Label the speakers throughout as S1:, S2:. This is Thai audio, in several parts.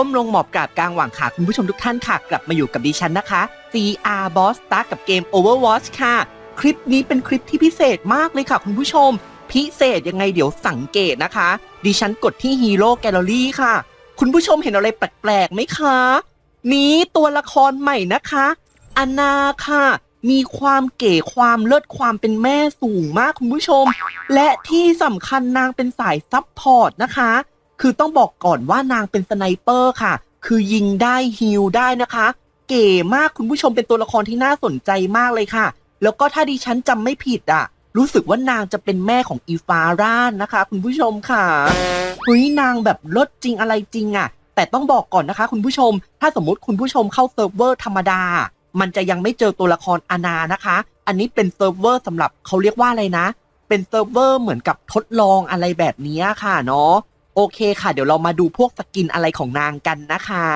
S1: ก้มลงหมอบกราบกลางหว่างขาคุณผู้ชมทุกท่านค่ะ กลับมาอยู่กับดิฉันนะคะ CR Boss Star กับเกม Overwatch ค่ะ คลิปนี้เป็นคลิปที่พิเศษมากเลยค่ะคุณผู้ชม พิเศษยังไงเดี๋ยวสังเกตนะคะ ดิฉันกดที่ Hero Gallery ค่ะ คุณผู้ชมเห็นอะไรแปลกๆไหมคะ นี้ตัวละครใหม่นะคะอนาค่ะมีความเก๋ความเลิศความเป็นแม่สูงมากคุณผู้ชม และที่สำคัญนางเป็นสายซับพอร์ตนะคะ คือต้องบอกก่อนว่านางเป็นสไนเปอร์ค่ะ คือยิงได้ฮิลได้นะคะ เก๋มากคุณผู้ชมเป็นตัวละครที่น่าสนใจมากเลยค่ะ แล้วก็ถ้าดิฉันจำไม่ผิดอะ รู้สึกว่านางจะเป็นแม่ของอีฟาร่านนะคะ คุณผู้ชมค่ะเฮ้ยนางแบบลิศจริงอะไรจริงอะ แต่ต้องบอกก่อนนะคะ คุณผู้ชม ถ้าสมมติคุณผู้ชมเข้าเซิร์ฟเวอร์ธรรมดา มันจะยังไม่เจอตัวละครอานานะคะ อันนี้เป็นเซิร์ฟเวอร์สำหรับเขาเรียกว่าอะไรนะ เป็นเซิร์ฟเวอร์เหมือนกับทดลองอะไรแบบนี้ค่ะเนาะ อเคค่ะ เดี๋ยวเรามาดูพวกสกินอะไรของนางกันนะคะ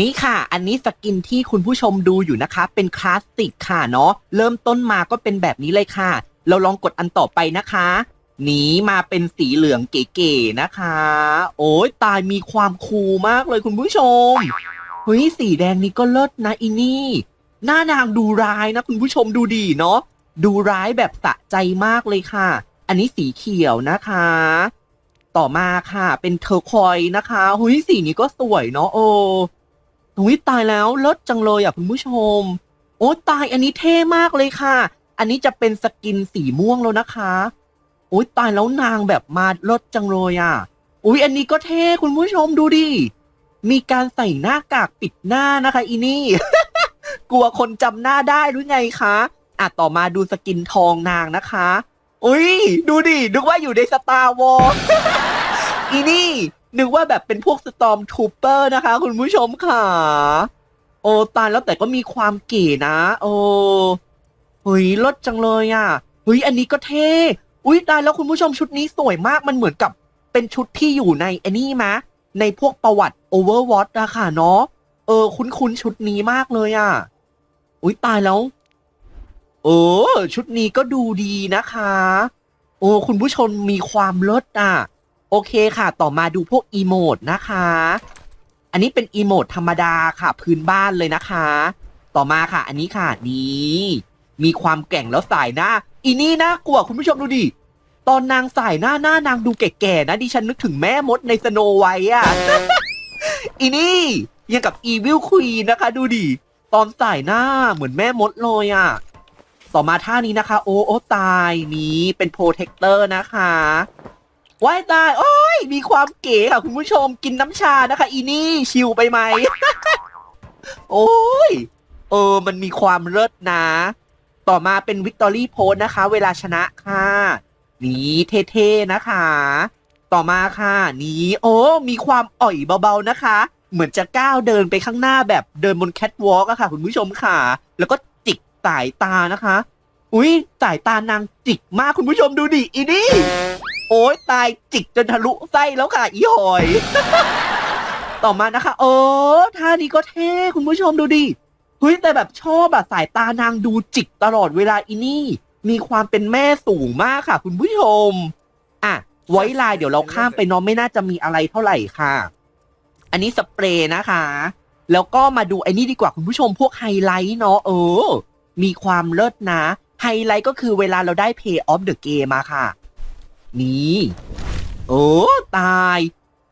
S1: นี่ค่ะ อันนี้สกินที่คุณผู้ชมดูอยู่นะคะ เป็นคลาสสิกค่ะเนาะเริ่มต้นมาก็เป็นแบบนี้เลยค่ะ เราลองกดอันต่อไปนะคะหนีมาเป็นสีเหลืองเก๋ๆนะคะ โอ้ยตายมีความคูลมากเลยคุณผู้ชมเฮ้ยสีแดงนี้ก็เลิศนะอีนี่ หน้านางดูร้ายนะคุณผู้ชมดูดีเนาะดูร้ายแบบสะใจมากเลยค่ะ อันนี้สีเขียวนะคะ ต่อมาค่ะ เป็นเทอร์คอยนะคะหุยสีนี้ก็สวยเนาะโอ้หุยตายแล้วเลิศจังเลยอะคุณผู้ชม โอ้ตายอันนี้เท่มากเลยค่ะ อันนี้จะเป็นสกินสีม่วงแล้วนะคะโอ้ยตายแล้วนางแบบมาเลิศจังเลยอะอุ้ยอันนี้ก็เท่คุณผู้ชมดูดิมีการใส่หน้ากากปิดหน้านะคะ อีนี่ กลัวคนจำหน้าได้หรือไงคะอะต่อมาดูสกินทองนางนะคะ อุ้ยดูดินึกว่าอยู่ในสตาร์วอลอีนี่นึกว่าแบบเป็นพวกสตอมทูเปอร์นะคะ คุณผู้ชมค่ะ โอ้ตายแล้วแต่ก็มีความเก๋นะ โอ้เฮ้ยลดจังเลยอะเฮ้ยอันนี้ก็เท่อุ้ยตายแล้วคุณผู้ชมชุดนี้สวยมากมันเหมือนกับเป็นชุดที่อยู่ในไอ้นี่มะ ในพวกประวัติ Overwatch อะค่ะเนาะเออ คุ้นๆชุดนี้มากเลยอะอุ้ยตายแล้ว เออชุดนี้ก็ดูดีนะคะ โอ้คุณผู้ชมมีความเลิศอะ โอเคค่ะ ต่อมาดูพวกอีโมดนะคะ อันนี้เป็นอีโมดธรรมดาค่ะ พื้นบ้านเลยนะคะ ต่อมาค่ะ อันนี้ค่ะนี่มีความแก่งแล้วสายหน้า อีนี่น่ากลัวคุณผู้ชมดูดิตอนนางสายหน้าหน้านางดูแก่ๆนะดิฉันนึกถึงแม่มดในสโนไวท์อะอีนี่ยังกับอีวิลควีนนะคะ ดูดิตอนสายหน้าเหมือนแม่มดเลยอะ ต่อมาท่านี้นะคะ โอ้โอ้ตายนี้เป็นโปรเทคเตอร์นะคะว้ายตาย โอ้ย มีความเก๋ค่ะ คุณผู้ชมกินน้ำชานะคะ อีนี่ชิวไปไหม โอ้ย เออ มันมีความเลิศนะ ต่อมาเป็นวิกตอรี่โพสนะคะ เวลาชนะค่ะ นี่เท่ๆนะคะ ต่อมาค่ะ นี่โอ้ มีความอ่อยเบาๆนะคะ เหมือนจะก้าวเดินไปข้างหน้าแบบเดินบนแคทวอล์กอะค่ะ คุณผู้ชมค่ะ แล้วก็ สายตานะคะ อุ้ยสายตานางจิกมากคุณผู้ชมดูดิอีนี่โอ้ยตายจิกจนทะลุไส้แล้วค่ะอีหอย ต่อมานะคะ เออท่านี้ก็เท่คุณผู้ชมดูดิเฮ้ยแต่แบบชอบอะสายตานางดูจิกตลอดเวลาอีนี่ มีความเป็นแม่สูงมากค่ะ คุณผู้ชมอะไว้ลายเดี๋ยวเราข้ามไปเน้องไม่น่าจะมีอะไรเท่าไหร่ค่ะ อันนี้สเปรย์นะคะ แล้วก็มาดูไอ้นี่ดีกว่าคุณผู้ชมพวกไฮไลท์เนาะเออ มีความเลิศนะ ไฮไลท์ก็คือเวลาเราได้ Pay of the Game มาค่ะ นี่ โอ้ ตาย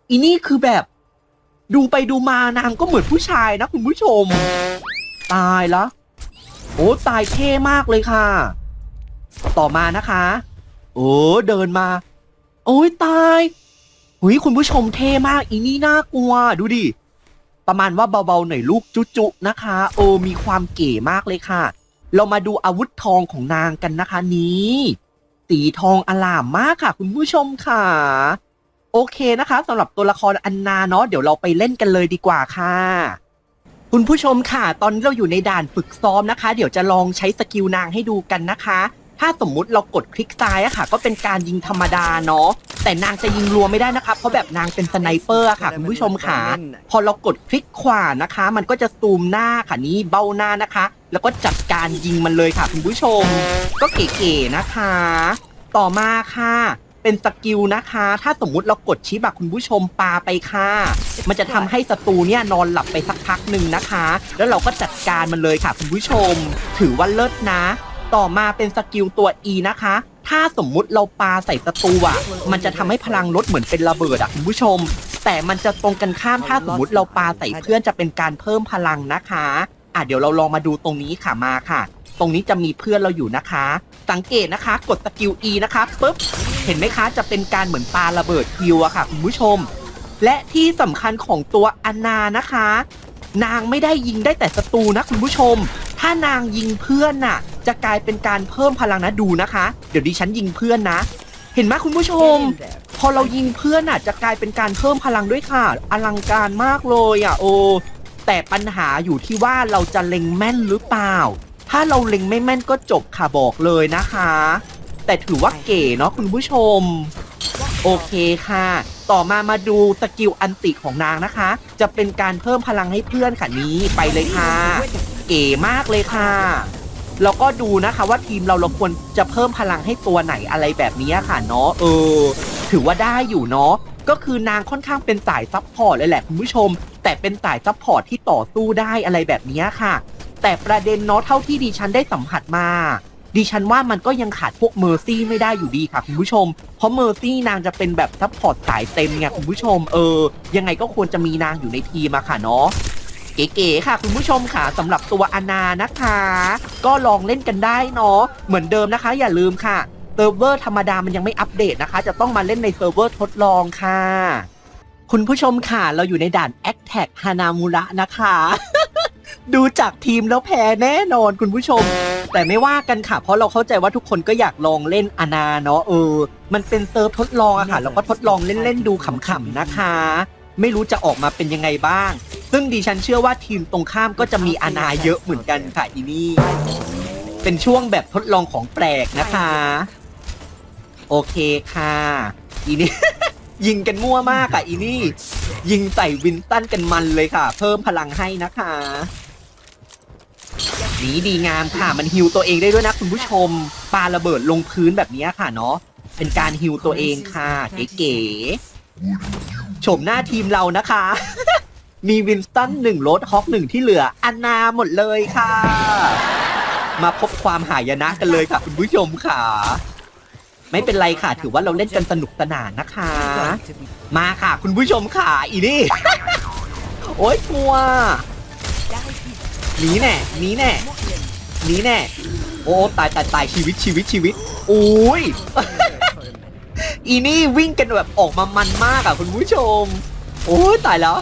S1: อีนี่คือแบบ ดูไปดูมานางก็เหมือนผู้ชายนะคุณผู้ชม ตายล้วโอ้ ตายเท่มากเลยค่ะ ต่อมานะคะ โอ้ เดินมา โอ้ยตายหุยคุณผู้ชมเท่มาก อีนี่น่ากลัว ดูดิประมาณว่าเบาๆหน่อยลูกจุๆนะคะ โอ้มีความเก๋มากเลยค่ะ เรามาดูอาวุธทองของนางกันนะคะนี้สีทองอลามมากค่ะ คุณผู้ชมค่ะ โอเคนะคะสำหรับตัวละครอันนาเนาะเดี๋ยวเราไปเล่นกันเลยดีกว่าค่ะ คุณผู้ชมค่ะ ตอนนี้เราอยู่ในด่านฝึกซ้อมนะคะ เดี๋ยวจะลองใช้สกิลนางให้ดูกันนะคะ ถ้าสมมุติเรากดคลิกซ้ายอะค่ะ ก็เป็นการยิงธรรมดาเนาะแต่นางจะยิงรัวไม่ได้นะคะเพราะแบบนางเป็นสไนเปอร์อะค่ะคุณผู้ชมค่ะ พอเรากดคลิกขวานะคะ มันก็จะซูมหน้าค่ะนี้เบ้าหน้านะคะ แล้วก็จัดการยิงมันเลยค่ะคุณผู้ชม ก็เก๋ๆนะคะ ต่อมาค่ะ เป็นสกิลนะคะ ถ้าสมมุติเรากดชิปอะคุณผู้ชมปาไปค่ะ มันจะทำให้ศัตรูเนี่ยนอนหลับไปสักพักหนึ่งนะคะ แล้วเราก็จัดการมันเลยค่ะคุณผู้ชม ถือว่าเลิศนะ ต่อมาเป็นสกิลตัว E นะคะ ถ้าสมมุติเราปาใส่ศัตรูอะ มันจะทำให้พลังลดเหมือนเป็นระเบิดอะคุณผู้ชม แต่มันจะตรงกันข้ามถ้าสมมติเราปาใส่เพื่อนจะเป็นการเพิ่มพลังนะคะ อะเดี๋ยวเราลองมาดูตรงนี้ค่ะมาค่ะ ตรงนี้จะมีเพื่อนเราอยู่นะคะ สังเกตนะคะ กดสกิล E นะคะปุ๊บเห็นไหมคะจะเป็นการเหมือนปาระเบิดคิวอะค่ะคุณผู้ชม และที่สำคัญของตัวอนนานะคะ นางไม่ได้ยิงได้แต่ศัตรูนะคุณผู้ชม ถ้านางยิงเพื่อนน่ะ จะกลายเป็นการเพิ่มพลังนะดูนะคะ เดี๋ยวดิฉันยิงเพื่อนนะ เห็นไหมคุณผู้ชม พอเรายิงเพื่อนน่ะ จะกลายเป็นการเพิ่มพลังด้วยค่ะ อลังการมากเลยอะโอ แต่ปัญหาอยู่ที่ว่าเราจะเล็งแม่นหรือเปล่า ถ้าเราเล็งไม่แม่นก็จบค่ะบอกเลยนะคะ แต่ถือว่าเก๋เนาะคุณผู้ชม โอเคค่ะ ต่อมามาดูสกิลอันติของนางนะคะ จะเป็นการเพิ่มพลังให้เพื่อนค่ะนี้ไปเลยค่ะ เก๋มากเลยค่ะแล้วก็ดูนะคะว่าทีมเราเราควรจะเพิ่มพลังให้ตัวไหนอะไรแบบนี้ค่ะเนาะเออ ถือว่าได้อยู่เนาะ ก็คือนางค่อนข้างเป็นสายซับพอร์ตเลยแหละคุณผู้ชม แต่เป็นสายซับพอร์ตที่ต่อสู้ได้อะไรแบบนี้ค่ะ แต่ประเด็นเนาะเท่าที่ดิฉันได้สัมผัสมาดิฉันว่ามันก็ยังขาดพวกเมอร์ซี่ไม่ได้อยู่ดีค่ะคุณผู้ชม เพราะเมอร์ซี่นางจะเป็นแบบซับพอร์ตสายเต็มไงคุณผู้ชม เออ ยังไงก็ควรจะมีนางอยู่ในทีมอะค่ะเนาะ เก๋ๆค่ะ คุณผู้ชมค่ะสำหรับตัวอานานะคะ ก็ลองเล่นกันได้เนาะ เหมือนเดิมนะคะ อย่าลืมค่ะ เซิร์ฟเวอร์ธรรมดามันยังไม่อัปเดตนะคะ จะต้องมาเล่นในเซิร์ฟเวอร์ทดลองค่ะ คุณผู้ชมค่ะ เราอยู่ในด่าน a c t a c ฮานามูระนะคะ ดูจากทีมแล้วแพ้แน่นอนคุณผู้ชม แต่ไม่ว่ากันค่ะ เพราะเราเข้าใจว่าทุกคนก็อยากลองเล่นอานาเนาะเออ มันเป็นเซิร์ฟทดลองอะค่ะแล้วก็ทดลองเล่นๆดูขำๆนะคะ ไม่รู้จะออกมาเป็นยังไงบ้าง ซึ่งดิฉันเชื่อว่าทีมตรงข้ามก็จะมีอานาเยอะเหมือนกันค่ะอีนี่เป็นช่วงแบบทดลองของแปลกนะคะ โอเคค่ะ อีนี่ ยิงกันมั่วมากอะอีนี่ ยิงใส่วินสตันกันมันเลยค่ะ เพิ่มพลังให้นะคะนีดีงามค่ะ มันฮิวตัวเองได้ด้วยนะคุณผู้ชมปาระเบิดลงพื้นแบบนี้ค่ะเนาะเป็นการฮิวตัวเองค่ะเก๋ๆชมหน้าทีมเรานะคะ มีวินสตันหนึ่งโรดฮอกหนึ่งที่เหลืออันนาหมดเลยค่ะ มาพบความหายนะกันเลยค่ะคุณผู้ชมค่ะ ไม่เป็นไรค่ะ ถือว่าเราเล่นกันสนุกสนานนะคะ มาค่ะ คุณผู้ชมค่ะ อีนี่ โอ๊ยกลัวหนีแน่หนีแน่หนีแน่ โอ้ตายตายตายชีวิตชีวิตชีวิตอุ้ยอีนี่วิ่งกันแบบออกมามันมากอะคุณผู้ชม โอ้ยตายแล้ว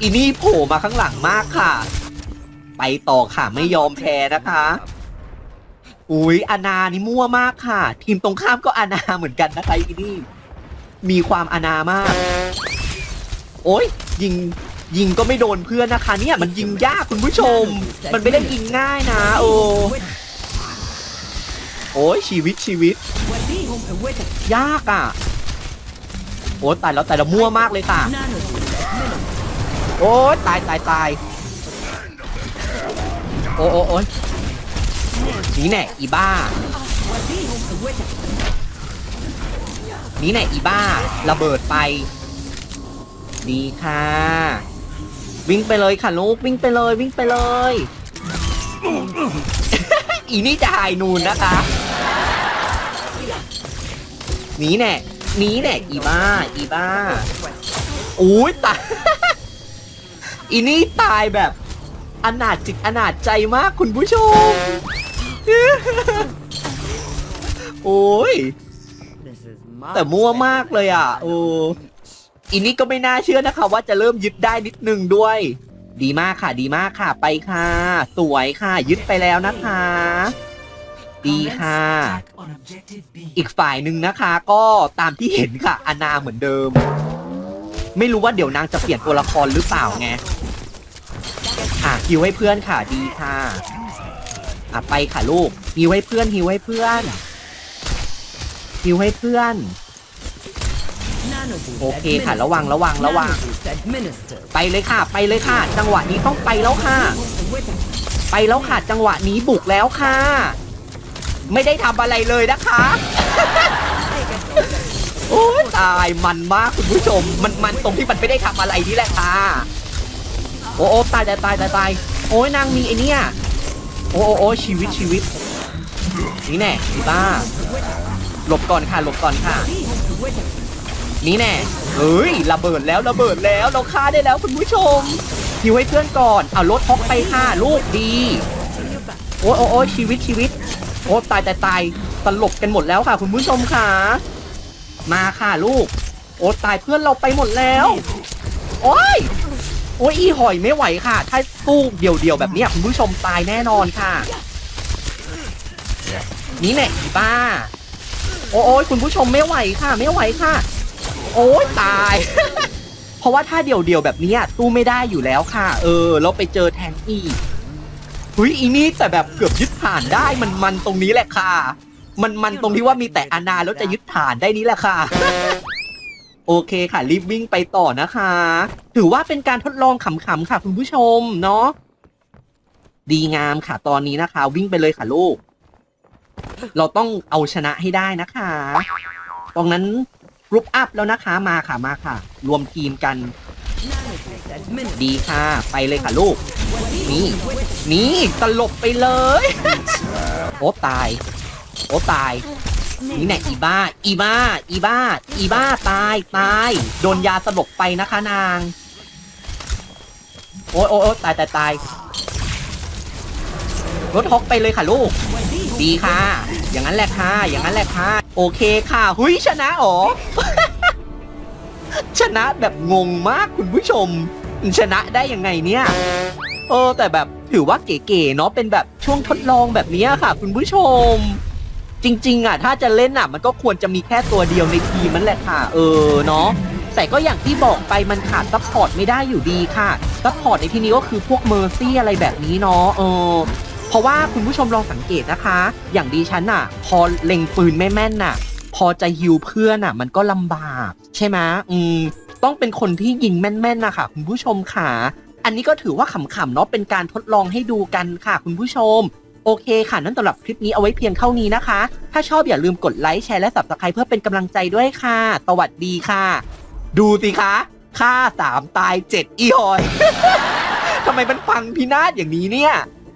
S1: อีนี่โผล่มาข้างหลังมากค่ะ ไปต่อค่ะไม่ยอมแพ้นะคะ อุ้ยอานานี่มั่วมากค่ะ ทีมตรงข้ามก็อานาเหมือนกันนะคะอีนี่มีความอานามาก โอ้ยยิงยิงก็ไม่โดนเพื่อนนะคะ เนี่ยมันยิงยากคุณผู้ชม มันไม่ได้ยิงง่ายนะ โอ้โอ้ยชีวิตชีวิต ยากอะ โอ้ตายแล้วแต่ละมั่วมากเลยค่ะ โอ้ตายตายตายโอ้โอ้โอ้ นี่แน่อีบ้า นี่แน่อีบ้า ระเบิดไป ดีค่ะ วิ่งไปเลยค่ะลูกวิ่งไปเลยวิ่งไปเลย อีนี่จะหายนูนนะคะหนีแน่หนีแน่อีบ้า อีบ้าอุ้ยตายอีนี่ตายแบบอนาจจิตอนาจใจมากคุณผู้ชม โอ้ย แต่มั่วมากเลยอะ โอ้อีนี่ก็ไม่น่าเชื่อนะคะว่าจะเริ่มยึดได้นิดนึงด้วย ดีมากค่ะ ดีมากค่ะ ไปค่ะ สวยค่ะ ยึดไปแล้วนะคะ ดีค่ะ อีกฝ่ายหนึ่งนะคะ ก็ตามที่เห็นค่ะอานาเหมือนเดิม ไม่รู้ว่าเดี๋ยวนางจะเปลี่ยนตัวละครหรือเปล่าไงอะฮิวให้เพื่อนค่ะ ดีค่ะ อะไปค่ะลูกฮิวให้เพื่อนฮิวให้เพื่อนฮิวให้เพื่อน โอเคค่ะระวังระวังระวัง ไปเลยค่ะ ไปเลยค่ะ จังหวะนี้ต้องไปแล้วค่ะ ไปแล้วค่ะ จังหวะนี้บุกแล้วค่ะ ไม่ได้ทำอะไรเลยนะคะโอ้ตายมันมากคุณผู้ชม มันมันตรงที่มันไม่ได้ทำอะไรนี่แหละค่ะ โอ้โอ้ตายตายตายตายโอ้ยนางมีไอเนี่ย โอ้โอ้โอ้ชีวิตชีวิต นี่แน่อีบ้า หลบก่อนค่ะหลบก่อนค่ะ นี่แน่เฮ้ยระเบิดแล้วระเบิดแล้วเราฆ่าได้แล้วคุณผู้ชมฮิวให้เพื่อนก่อนเอารถฮอกไปค่ะลูกดีโอ้โอ้โอ้ชีวิตชีวิตโอ้ตายตายตายตลบกันหมดแล้วค่ะ คุณผู้ชมค่ะ มาค่ะลูก โอ้ตายเพื่อนเราไปหมดแล้ว โอ้ยโอ้ยอีหอยไม่ไหวค่ะ ถ้า สู้เดี่ยวๆแบบเนี้ยคุณผู้ชมตายแน่นอนค่ะ นี่แน่อีบ้า โอ้ยคุณผู้ชมไม่ไหวค่ะ ไม่ไหวค่ะ โอ้ยตาย เพราะว่าถ้าเดี่ยวๆแบบนี้ยสู้ไม่ได้อยู่แล้วค่ะ เออแล้วไปเจอแทงอีกหุยอีนี่แต่แบบเกือบยึดฐานได้มันมันตรงนี้แหละค่ะ มันมันตรงที่ว่ามีแต่อานาแล้วจะยึดฐานได้นี้แหละค่ะ โอเคค่ะ รีบวิ่งไปต่อนะคะ ถือว่าเป็นการทดลองขำๆค่ะ คุณผู้ชมเนาะดีงามค่ะ ตอนนี้นะคะ วิ่งไปเลยค่ะลูก เราต้องเอาชนะให้ได้นะคะ ตรงนั้นกรุ๊ปอัพแล้วนะคะมาค่ะมาค่ะ รวมทีมกัน ดีค่ะ ไปเลยค่ะลูก นี่ นี่ตลบไปเลย โอ้ตาย โอ้ตาย นี่แน่อีบ้า อีบ้า อีบ้า อีบ้าตายตายโดนยาสลบไปนะคะนาง โอ้ยโอ้ยตายตายตายรถฮอกไปเลยค่ะลูก ดีค่ะ อย่างนั้นแหละค่ะ อย่างนั้นแหละค่ะ โอเคค่ะหุยชนะอ๋อ ชนะแบบงงมากคุณผู้ชม ชนะได้ยังไงเนี่ยเออแต่แบบถือว่าเก๋ๆเนาะเป็นแบบช่วงทดลองแบบนี้ค่ะ คุณผู้ชม จริง ๆ อะ ถ้าจะเล่นอะ มันก็ควรจะมีแค่ตัวเดียวในทีมนั่นแหละค่ะ เออเนาะแต่ก็อย่างที่บอกไปมันขาดซัพพอร์ตไม่ได้อยู่ดีค่ะซัพพอร์ตในที่นี้ก็คือพวกเมอร์ซี่อะไรแบบนี้เนาะเออเพราะว่าคุณผู้ชมลองสังเกตนะคะ อย่างดีฉันน่ะ พอเล็งปืนไม่แม่นน่ะ พอจะฮิวเพื่อนน่ะ มันก็ลำบาก ใช่ไหมอืมต้องเป็นคนที่ยิงแม่นๆนะคะคุณผู้ชมค่ะอันนี้ก็ถือว่าขำๆเนาะเป็นการทดลองให้ดูกันค่ะ คุณผู้ชม โอเคค่ะ นั่นสำหรับคลิปนี้เอาไว้เพียงเท่านี้นะคะ ถ้าชอบอย่าลืมกดไลค์แชร์และ subscribe เพื่อเป็นกำลังใจด้วยค่ะ สวัสดีค่ะ ดูสิคะฆ่าสามตายเจ็ดอีหอย ทำไมมันฟังพินาศอย่างนี้เนี่ย